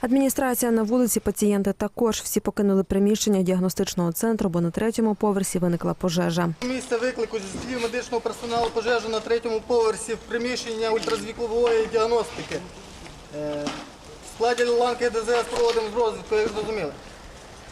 Адміністрація на вулиці, пацієнти також всі покинули приміщення діагностичного центру, бо на третьому поверсі виникла пожежа. Місце виклику зі слів медичного персоналу пожежу на третьому поверсі в приміщення ультразвікової діагностики. Е, В складі ланки ДЗС проводимо з розвідку, як зрозуміли.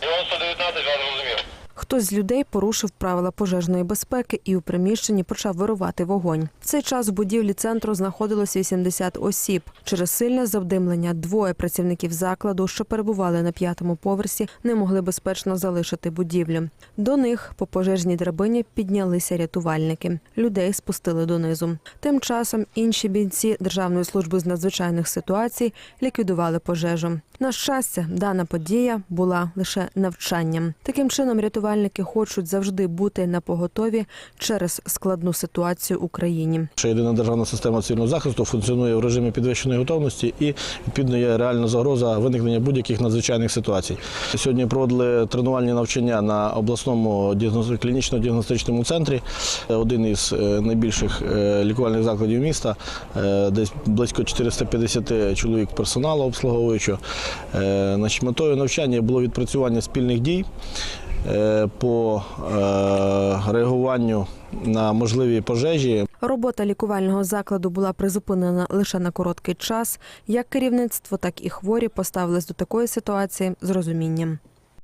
9019, я зрозумів. Хтось з людей порушив правила пожежної безпеки і у приміщенні почав вирувати вогонь. В цей час в будівлі центру знаходилось 80 осіб. Через сильне завдимлення двоє працівників закладу, що перебували на п'ятому поверсі, не могли безпечно залишити будівлю. До них по пожежній драбині піднялися рятувальники. Людей спустили донизу. Тим часом інші бійці Державної служби з надзвичайних ситуацій ліквідували пожежу. На щастя, дана подія була лише навчанням. Таким чином, рятувальники хочуть завжди бути на поготові через складну ситуацію Україні. Що єдина державна система цивільного захисту функціонує в режимі підвищеної готовності і відповідно є реальна загроза виникнення будь-яких надзвичайних ситуацій. Сьогодні проводили тренувальні навчання на обласному клінічно-діагностичному центрі, один із е, найбільших е, лікувальних закладів міста, е, десь близько 450 чоловік персоналу обслуговуючого. Значить, метою навчання було відпрацювання спільних дій по е, реагуванню на можливі пожежі. Робота лікувального закладу була призупинена лише на короткий час. Як керівництво, так і хворі поставились до такої ситуації з розумінням.